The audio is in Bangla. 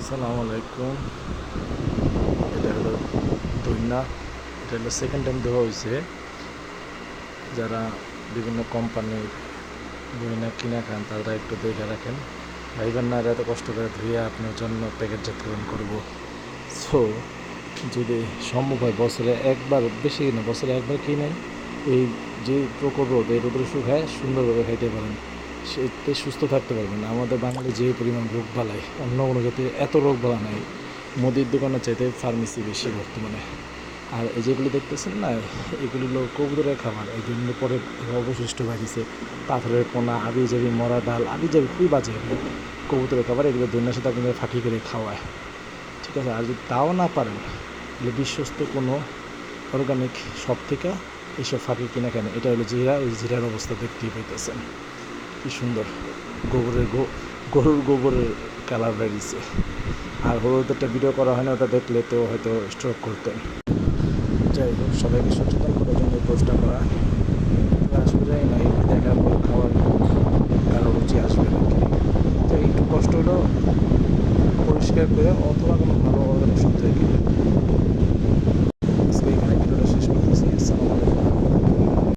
আসসালামু আলাইকুম। এটা হলো দৈনা এটা হলো সেকেন্ড টাইম দেওয়া হয়েছে। যারা বিভিন্ন কোম্পানির দৈনা কিনা খান, তারা একটু দেখে রাখেন। ভাইবেন না এত কষ্ট করে ধুয়ে আপনার জন্য প্যাকেটজাতকরণ করব। সো যদি সম্ভব হয়, বছরে একবার, বেশি কিনা বছরে একবার কিনে এই যে প্রখর রোদ এই রোদের শুকায়, সুন্দরভাবে খাইতে পারেন। সেতে সুস্থ থাকতে পারবেন আমাদের বাঙালি যে পরিমাণ রোগ বালাই অন্য কোনো জাতির এত রোগ বালা নাই। মুদির দোকানের চাইতে ফার্মেসি বেশি বর্তমানে। আর এই যেগুলি দেখতেছেন না, এগুলি হলো কবুতরের খাবার। জন্য পরে অবশিষ্ট বাড়িছে পাথরের পোনা আবি যাবি মরা ডাল আবি যাবি খুবই বাজে এগুলো। কবুতরের খাবার এগুলো দৈন্যার সাথে আপনাদের ফাঁকি করে খাওয়ায়। ঠিক আছে, আর যদি তাও না পারেন, তাহলে বিশ্বস্ত কোনো অর্গানিক সব থেকে এইসব ফাঁকি কিনা কেন এটা হলো জিরা, এই জিরার অবস্থা দেখতেই পাইতেছেন। কি সুন্দর গোবরের গরুর গোবরের কালার বেরিয়েছে। আর হলুদ একটা ভিডিও করা হয় না, ওটা দেখলে তো হয়তো স্ট্রোক করতেন। যাই হোক, সবাইকে সচেতন করার জন্য পোস্টটা করা। আসবে যাই না, এই দেখার পর খাওয়ার কারও রুচি আসবে নাকি তো একটু কষ্ট হলো, পরিষ্কার করে অথবা কোনো ভালো অর্গানিক থেকে